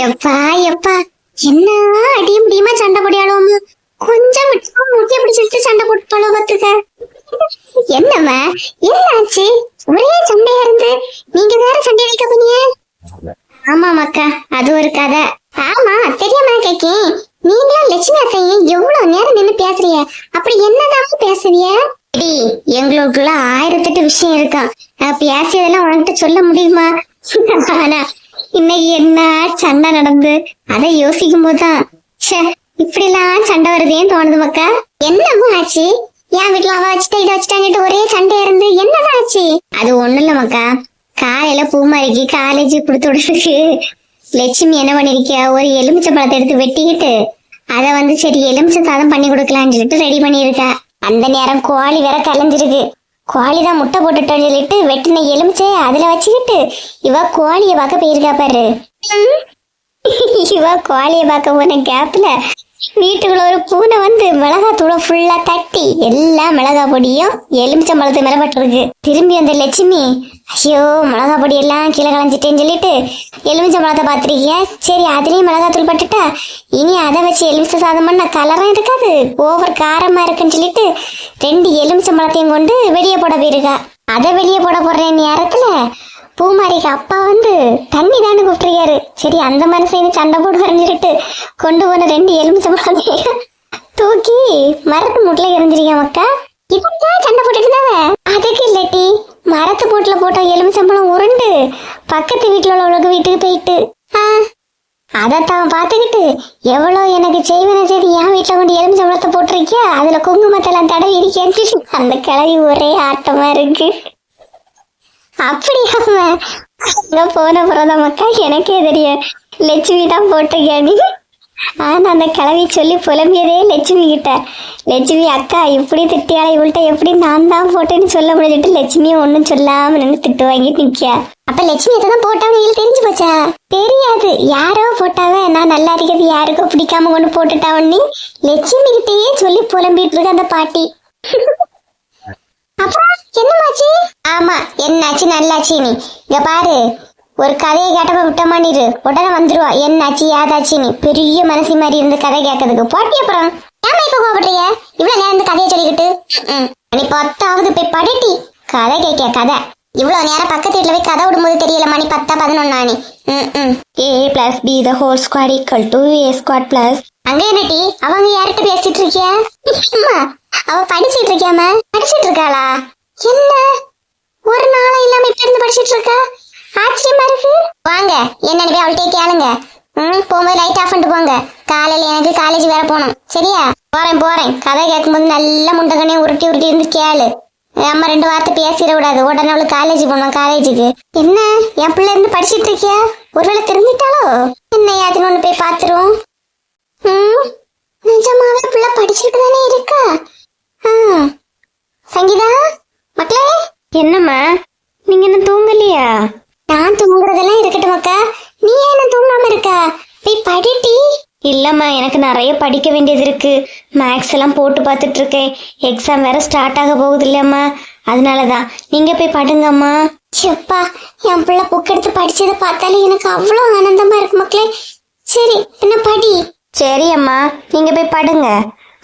எப்பா எப்பா என்ன அடி முடியுமா சண்டை போடியாலும் கொஞ்சம் விட்டு முட்டிய பிடிச்சிட்டு சண்டை போட்டுப்பாளோ பாத்துக்க என்னம்மா என்னாச்சு? ஒரே சண்டையா இருந்து நீங்க வேற சண்டை வைக்க போனீங்க? ஆமா மக்கா அது ஒரு கதை. ஆமா தெரியாம கேக்கேன் நீங்களும் லட்சுமி அத்தையும் எவ்வளவு நேரம் நின்னு பேசுறீங்க? அப்படி என்னதான் பேசுறிய எங்களுக்குள்ள ஆயிரத்தெட்டு விஷயம் இருக்கும் பேசியதெல்லாம் உன்கிட்ட சொல்ல முடியுமா? ஆனா இன்னைக்கு என்ன சண்டை நடந்து? அதை யோசிக்கும் போதுதான் ச்சே எல்லாம் சண்டை வருதேன்னு தோணுது மக்கா. என்னமோ ஆச்சு? என் வீட்டுல அவ வச்சுட்டா இதை வச்சுட்டாங்கட்டு ஒரே சண்டை இருந்து என்னதான் ஆச்சு? அது ஒண்ணும் இல்ல மக்கா. காலையில பூமாரிக்கு காலேஜ் கொடுத்து விடுறதுக்கு. லட்சுமி என்ன பண்ணிருக்கியா? ஒரு எலுமிச்சை பழத்தை எடுத்து வெட்டிக்கிட்டு அத வந்து சரி எலுமிச்சை சாதம் பண்ணி கொடுக்கலாம்னு சொல்லிட்டு ரெடி பண்ணியிருக்கா. அந்த நேரம் கோழி வேற கலைஞ்சிருக்கு. கோழி தான் முட்டை போட்டுட்டோன்னு சொல்லிட்டு வெட்டின எலுமிச்சைய அதுல வச்சுக்கிட்டு இவ கோழிய பார்க்க போயிருக்கா பாரு. இவ கோழிய பார்க்க போன கேப்ல வீட்டுக்குள்ள ஒரு பூனை வந்து மிளகா தூளை ஃபுல்லா தட்டி எல்லா மிளகா பொடியும் எலுமிச்சை பழத்து மேல பட்டிருக்கு. திரும்பி வந்த லட்சுமி ஐயோ மிளகா பொடி எல்லாம் கீழே கலைஞ்சிட்டேன்னு சொல்லிட்டு எலுமிச்சை பழத்தை பார்த்துருக்கியா? சரி அதுலயும் மிளகா தூள் பட்டுட்டா இனி அதை வச்சு எலுமிச்சை சாதம் பண்ண கலரும் இருக்காது ஓவர் காரமா இருக்குன்னு சொல்லிட்டு ரெண்டு எலுமிச்சை பழத்தையும் கொண்டு வெளியே போட போயிருக்கா. அதை வெளியே போட போடுற நேரத்துல பூமாரிக்கு அப்பா வந்து தண்ணி தானே கூப்பிட்டுருக்காரு. சரி அந்த மனுஷன் சண்டை போட்டு சொல்லிட்டு கொண்டு போன ரெண்டு எலுமிச்சம்பழம் தூக்கி மரத்து மூட்டில எரிஞ்சிருக்கேன் மக்கா. இதுதான் சண்டை போட்டுட்டு இருந்தாவ? அதுக்கு இல்லட்டி மரத்து போட்டில் போட்ட எலுமிச்சம்பழம் உருண்டு பக்கத்து வீட்டில் உள்ள உலக வீட்டுக்கு போயிட்டு. ஆ அதைத்தான் பார்த்துக்கிட்டு எவ்வளோ எனக்கு செய்வன சரி என் வீட்டில் கொண்டு எலுமிச்சம்பழத்தை போட்டிருக்கியா? அதில் குங்குமத்தெல்லாம் தடவி இருக்கேன் அந்த கிளவி ஒரே ஆட்டமா இருக்கு. அப்படியா அங்க போன பிறந்த மக்கா எனக்கே தெரியும். லட்சுமி தான் போட்டிருக்கேன் ஆனா அந்த கிளவி சொல்லி புலம்பியதே லட்சுமி கிட்ட. லட்சுமி அக்கா இப்படி திட்டியால இவள்கிட்ட எப்படி நான் தான் போட்டேன்னு சொல்ல முடிஞ்சிட்டு லட்சுமியும் ஒன்றும் சொல்லாம நின்று திட்டு வாங்கிட்டு நிற்க அப்ப லட்சுமி தான் போட்டாங்க? தெரிஞ்சு போச்சா? தெரியாது. யாரோ போட்டாவ? நான் நல்லா இருக்கிறது யாருக்கோ பிடிக்காம கொண்டு போட்டுட்டாவன்னு உடனே லட்சுமி கிட்டேயே சொல்லி புலம்பிட்டு இருக்க அந்த பாட்டி. அப்புறம் என்னமாச்சு? ஆமா என்னாச்சு நல்லாச்சு நீ இங்க பாரு ஒரு கதையை கேட்டப்ப விட்ட மாட்டிரு உடனே வந்துருவா என்னாச்சு ஏதாச்சு நீ பெரிய மனசு மாதிரி இருந்து கதை கேட்கறதுக்கு. போட்டி அப்புறம். ஏமா இப்ப கோபப்படுறிய இவ்வளவு நேரம் இந்த கதையை சொல்லிக்கிட்டு? நீ பத்தாவது போய் படிட்டி. கதை கேட்க கதை. இவ்வளவு நேரம் பக்கத்து வீட்டுல போய் கதை விடும்போது தெரியல மணி பத்தா பதினொன்னானி A plus B the whole square equal to A square plus அங்க என்னடி? அவங்க யார்கிட்ட பேசிட்டு இருக்கியா அம்மா, அவ படிச்சிட்டு இருக்கியாம படிச்சிட்டு இருக்காளா? என்ன? ஒரு நாளும் இல்லாம இப்ப இருந்து படிச்சிட்டு இருக்கா? ஆச்சரியமா இருக்கு. வாங்க என்னன்னு போய் அவள்கிட்ட கேளுங்க. ம் போகும்போது லைட் ஆஃப் பண்ணிட்டு போங்க. காலையில எனக்கு காலேஜ் வேற போகணும். சரியா? போறேன் போறேன். கதை கேட்கும்போது நல்ல முண்டகனே உருட்டி உருட்டி இருந்து கேளு. நம்ம ரெண்டு வார்த்தை பேசிட கூடாது உடனே அவளுக்கு காலேஜ் போனோம் காலேஜுக்கு என்ன? என் பிள்ளை இருந்து படிச்சிட்டு இருக்கியா? ஒருவேளை தெரிஞ்சிட்டாலோ என்ன யாத்தின்னு ஒன்று போய் பாத்துருவோம் நிஜமாவே பிள்ளை படிச்சுட்டு தானே இருக்கா? ஆ சங்கீதா மக்களே. என்னம்மா நீங்க என்ன தூங்கலையா? நான் தூங்குறதெல்லாம் இருக்கட்டும் அக்கா. நீ ஏன் தூங்காம இருக்க? போய் படிட்டி இல்லம்மா எனக்கு நிறைய படிக்க வேண்டியது இருக்கு. மேக்ஸ் எல்லாம் போட்டு பார்த்துட்டு இருக்கேன். எக்ஸாம் வேற ஸ்டார்ட் ஆக போகுது இல்லையம்மா. அதனாலதான். நீங்க போய் படுங்கம்மா. செப்பா என் பிள்ளை புக் எடுத்து படிச்சதை பார்த்தாலே எனக்கு அவ்வளோ ஆனந்தமா இருக்கு மக்களே. சரி என்ன படி. சரி அம்மா நீங்க போய் படுங்க.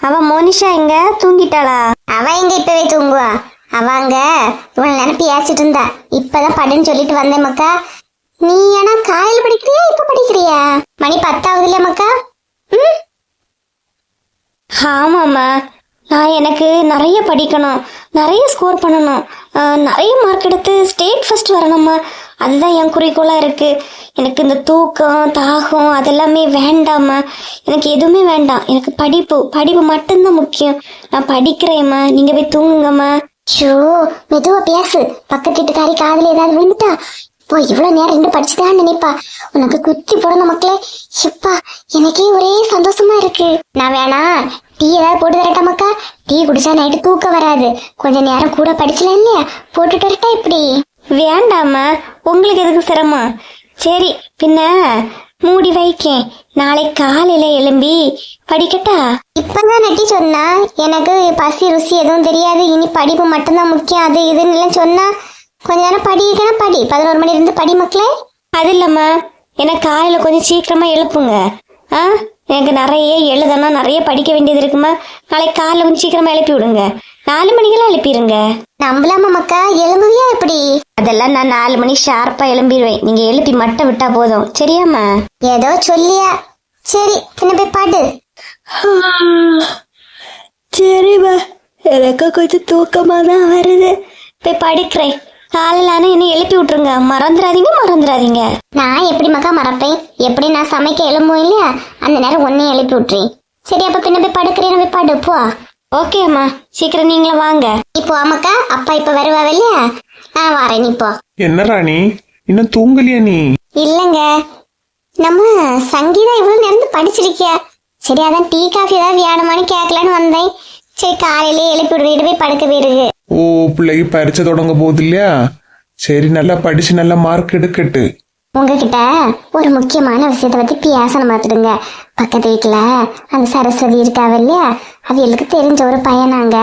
அவ மோனிஷா எங்க? தூங்கிட்டாளா? அவ எங்க இப்பவே தூங்குவா? அவங்க அங்க. இவ்வளவு நேரம் பேசிட்டு இருந்தா. இப்பதான் படுன்னு சொல்லிட்டு வந்தேன் மக்கா. நீ ஏன்னா காலையில் படிக்கிறியா இப்ப படிக்கிறியா? மணி பத்தாவது இல்லையா மக்கா? ம்? ஆமாம்மா. நான் எனக்கு நிறைய படிக்கணும். நிறைய ஸ்கோர் பண்ணணும். நிறைய மார்க் எடுத்து ஸ்டேட் ஃபர்ஸ்ட் வரணும்மா. அதுதான் என் குறிக்கோளாக இருக்கு. எனக்கு இந்த தூக்கம் தாகம் அதெல்லாமே வேண்டாம்மா. எனக்கு எதுவுமே வேண்டாம். எனக்கு படிப்பு படிப்பு மட்டும்தான் முக்கியம். நான் படிக்கிறேம்மா. நீங்கள் போய் தூங்குங்கம்மா. ஷோ மெதுவா பேசு. பக்கத்து வீட்டுக்காரி காதுல ஏதாவது விழுந்துட்டா? இப்போ இவ்வளவு நேரம் ரெண்டு படிச்சுதான் நினைப்பா. உனக்கு குத்தி போடணும் மக்களே. இப்பா எனக்கே ஒரே சந்தோஷமா இருக்கு. நான் வேணா டீ ஏதாவது போட்டு தரட்டா மக்கா? டீ குடிச்சா நைட்டு தூக்கம் வராது. கொஞ்ச நேரம் கூட படிச்சல இல்லையா? போட்டுட்டு வரட்டா இப்படி? வேண்டாம்மா உங்களுக்கு எதுக்கு சிரமம்? சரி பின்ன மூடி வைக்கேன். நாளை காலையில எழும்பி படிக்கட்டா? இப்பதான் நட்டி சொன்னா எனக்கு பசி ருசி எதுவும் தெரியாது. இனி படிப்பு மட்டும்தான் முக்கியம். அது இதுன்னு எல்லாம் சொன்னா கொஞ்ச நேரம் படிக்கணும் படி. பதினோரு மணி இருந்து படி மக்களே. அது இல்லம்மா என்ன காலையில் கொஞ்சம் சீக்கிரமாக எழுப்புங்க. ஆ? எனக்கு நிறைய எழுதணும் நிறைய படிக்க வேண்டியது இருக்குமா? நாளைக்கு காலையில் கொஞ்சம் சீக்கிரமாக எழுப்பி விடுங்க. நாலு மணிக்கெல்லாம் எழுப்பிடுங்க நம்பலாமா மக்கா? எலும்புவியா எப்படி? அதெல்லாம் நான் நாலு மணி ஷார்ப்பாக எழும்பிடுவேன் நீங்கள் எழுப்பி மட்டும் விட்டா போதும். சரியாம்மா? ஏதோ சொல்லியா? சரி பின்ன போய் பாடு. சரிம்மா. எனக்கு கொஞ்சம் தூக்கமாக தான் வருது. போய் படிக்கிறேன். காலையில் ஆனால் என்னை எழுப்பி விட்ருங்க மறந்துடாதீங்க மறந்துடாதீங்க. நான் எப்படி மக்கா மறப்பேன்? எப்படி நான் சமைக்க எழும்பும் இல்லையா? அந்த நேரம் ஒன்னையும் எழுப்பி விட்டுறேன். சரி அப்ப பின்ன போய் படுக்கிறேன். போய் படு போ. ஓகே அம்மா. சீக்கிரம் நீங்களும் வாங்க. நீ போ மக்கா அப்பா இப்ப வருவா இல்லையா? நான் வரேன் நீ போ. என்ன ராணி? இன்னும் தூங்கலையா நீ? இல்லைங்க. நம்ம சங்கீதா இவ்வளவு நேரம் படிச்சிருக்கியா? சரி அதான் டீ காஃபி ஏதாவது வேணுமான்னு கேட்கலான்னு வந்தேன். சரி காலையிலே எழுப்பி விட்டுட்டு போய் படுக்க போயிருக்கு ஓ பிள்ளைக்கு பரீட்சை தொடங்க போகுது இல்லையா? சரி நல்லா படிச்சு நல்ல மார்க் எடுக்கட்டு. உங்ககிட்ட ஒரு முக்கியமான விஷயத்தை பத்தி பேசணும் பார்த்துடுங்க. பக்கத்து வீட்டுல அந்த சரஸ்வதி இருக்காவ இல்லையா? அவங்களுக்கு தெரிஞ்ச ஒரு பையனாங்க.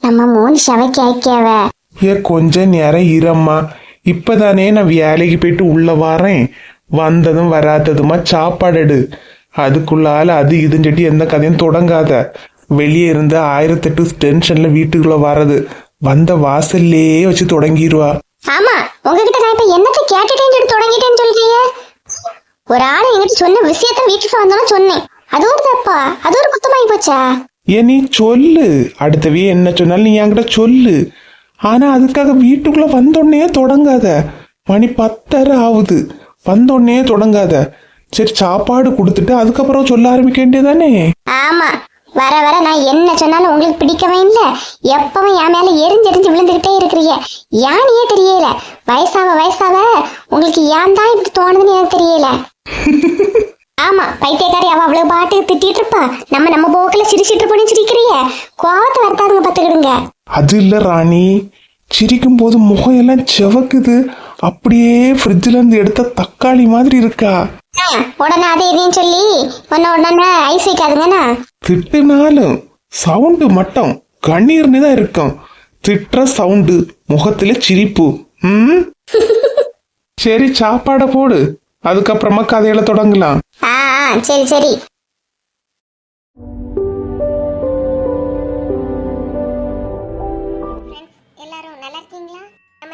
நம்ம மோனிஷாவை கேட்கவ. ஏ கொஞ்ச நேரம் இரம்மா. இப்பதானே நான் வேலைக்கு போயிட்டு உள்ள வரேன். வந்ததும் வராததுமா சாப்பாடு எடு. அதுக்குள்ளால அது இதுன்னு சொல்லி எந்த கதையும் தொடங்காத. வெளியே இருந்து ஆயிரத்தெட்டு டென்ஷன்ல வீட்டுக்குள்ள வர்றது. வந்த வாசல்லே வச்சு தொடங்கிடுவா ஆமா உங்ககிட்ட நான் இப்ப என்னத்தை கேட்டுட்டேன்னு சொல்லி தொடங்கிட்டேன்னு சொல்றீங்க ஒரு ஆள் என்கிட்ட சொன்ன விஷயத்த வீட்டுக்கு வந்தாலும் சொன்னேன். அது ஒரு தப்பா? அது ஒரு குத்தமாயி போச்சா? ஏன் நீ சொல்லு. அடுத்தவே என்ன சொன்னாலும் நீ என்கிட்ட சொல்லு. ஆனா அதுக்காக வீட்டுக்குள்ள வந்தோடனே தொடங்காத. மணி பத்தரை ஆகுது. வந்தோடனே தொடங்காத. சரி சாப்பாடு கொடுத்துட்டு அதுக்கப்புறம் சொல்ல ஆரம்பிக்க வேண்டியதானே ஆமா வர வர நான் என்ன சொன்னாலும் உங்களுக்கு பிடிக்கவே இல்லை? எப்பவும் என் மேல எரிஞ்சு எரிஞ்சு விழுந்துகிட்டே இருக்கிறீங்க. ஏன்னே தெரியல. வயசாவ வயசாவ உங்களுக்கு ஏன் தான் இப்படி தோணுதுன்னு எனக்கு தெரியல. ஆமா பைத்தியக்காரி அவ அவ்வளவு பாட்டுக்கு திட்டிட்டு இருப்பா. நம்ம நம்ம போக்குல சிரிச்சிட்டு இருப்போம்னு சிரிக்கிறீங்க கோவத்தை வரத்தாருங்க பாத்துக்கிடுங்க அது இல்ல ராணி. சிரிக்கும் போது முகம் எல்லாம் செவக்குது. அப்படியே ஃப்ரிட்ஜ்ல இருந்து எடுத்த தக்காளி மாதிரி இருக்கா? உடனே அதை இதையும் சொல்லி உன்ன உடனே ஐஸ் வைக்காதுங்கண்ணா திட்டுனாலும் சவுண்டு மட்டும் கண்ணீர்னு தான் இருக்கும். திட்டுற சவுண்டு முகத்துல சிரிப்பு. ம்? சரி சாப்பாடை போடு. அதுக்கப்புறமா கதையில தொடங்கலாம். சரி சரி.